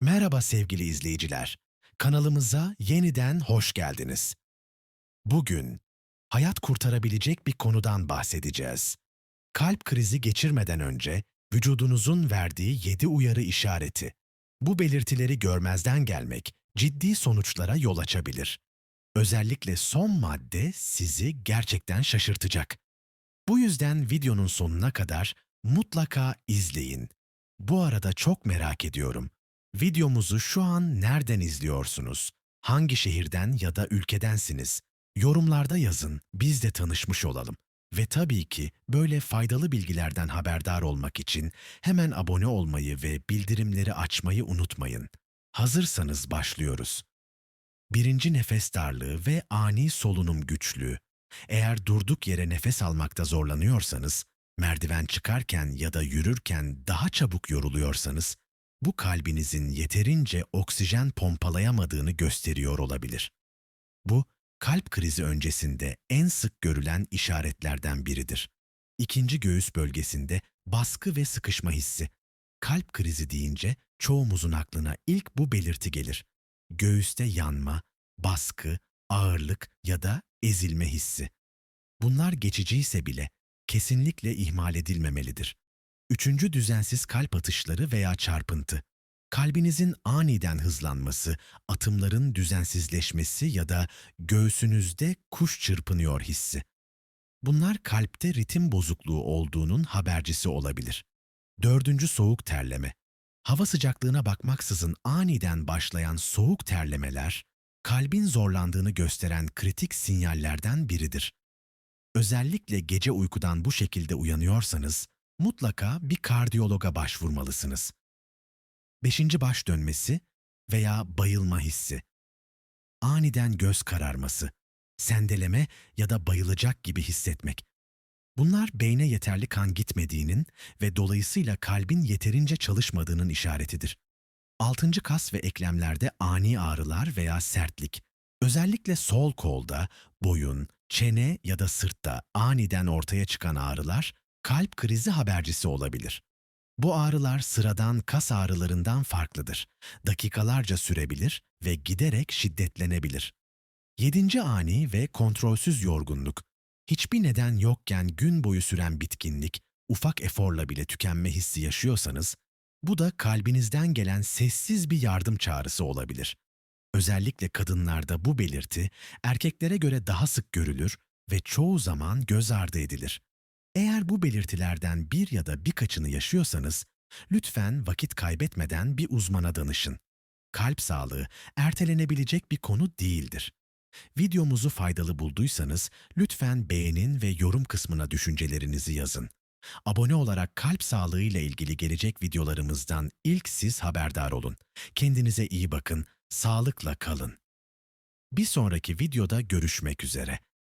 Merhaba sevgili izleyiciler. Kanalımıza yeniden hoş geldiniz. Bugün hayat kurtarabilecek bir konudan bahsedeceğiz. Kalp krizi geçirmeden önce vücudunuzun verdiği 7 uyarı işareti. Bu belirtileri görmezden gelmek ciddi sonuçlara yol açabilir. Özellikle son madde sizi gerçekten şaşırtacak. Bu yüzden videonun sonuna kadar mutlaka izleyin. Bu arada çok merak ediyorum. Videomuzu şu an nereden izliyorsunuz? Hangi şehirden ya da ülkedensiniz? Yorumlarda yazın, biz de tanışmış olalım. Ve tabii ki böyle faydalı bilgilerden haberdar olmak için hemen abone olmayı ve bildirimleri açmayı unutmayın. Hazırsanız başlıyoruz. Birinci nefes darlığı ve ani solunum güçlüğü. Eğer durduk yere nefes almakta zorlanıyorsanız, merdiven çıkarken ya da yürürken daha çabuk yoruluyorsanız, bu kalbinizin yeterince oksijen pompalayamadığını gösteriyor olabilir. Bu, kalp krizi öncesinde en sık görülen işaretlerden biridir. İkinci göğüs bölgesinde baskı ve sıkışma hissi. Kalp krizi deyince çoğumuzun aklına ilk bu belirti gelir. Göğüste yanma, baskı, ağırlık ya da ezilme hissi. Bunlar geçiciyse bile kesinlikle ihmal edilmemelidir. Üçüncü düzensiz kalp atışları veya çarpıntı. Kalbinizin aniden hızlanması, atımların düzensizleşmesi ya da göğsünüzde kuş çırpınıyor hissi. Bunlar kalpte ritim bozukluğu olduğunun habercisi olabilir. Dördüncü soğuk terleme. Hava sıcaklığına bakmaksızın aniden başlayan soğuk terlemeler, kalbin zorlandığını gösteren kritik sinyallerden biridir. Özellikle gece uykudan bu şekilde uyanıyorsanız, mutlaka bir kardiyologa başvurmalısınız. Beşinci baş dönmesi veya bayılma hissi. Aniden göz kararması, sendeleme ya da bayılacak gibi hissetmek. Bunlar beyne yeterli kan gitmediğinin ve dolayısıyla kalbin yeterince çalışmadığının işaretidir. Altıncı kas ve eklemlerde ani ağrılar veya sertlik. Özellikle sol kolda, boyun, çene ya da sırtta aniden ortaya çıkan ağrılar kalp krizi habercisi olabilir. Bu ağrılar sıradan kas ağrılarından farklıdır. Dakikalarca sürebilir ve giderek şiddetlenebilir. Yedinci ani ve kontrolsüz yorgunluk. Hiçbir neden yokken gün boyu süren bitkinlik, ufak eforla bile tükenme hissi yaşıyorsanız, bu da kalbinizden gelen sessiz bir yardım çağrısı olabilir. Özellikle kadınlarda bu belirti erkeklere göre daha sık görülür ve çoğu zaman göz ardı edilir. Eğer bu belirtilerden bir ya da birkaçını yaşıyorsanız, lütfen vakit kaybetmeden bir uzmana danışın. Kalp sağlığı ertelenebilecek bir konu değildir. Videomuzu faydalı bulduysanız lütfen beğenin ve yorum kısmına düşüncelerinizi yazın. Abone olarak kalp sağlığı ile ilgili gelecek videolarımızdan ilk siz haberdar olun. Kendinize iyi bakın, sağlıkla kalın. Bir sonraki videoda görüşmek üzere.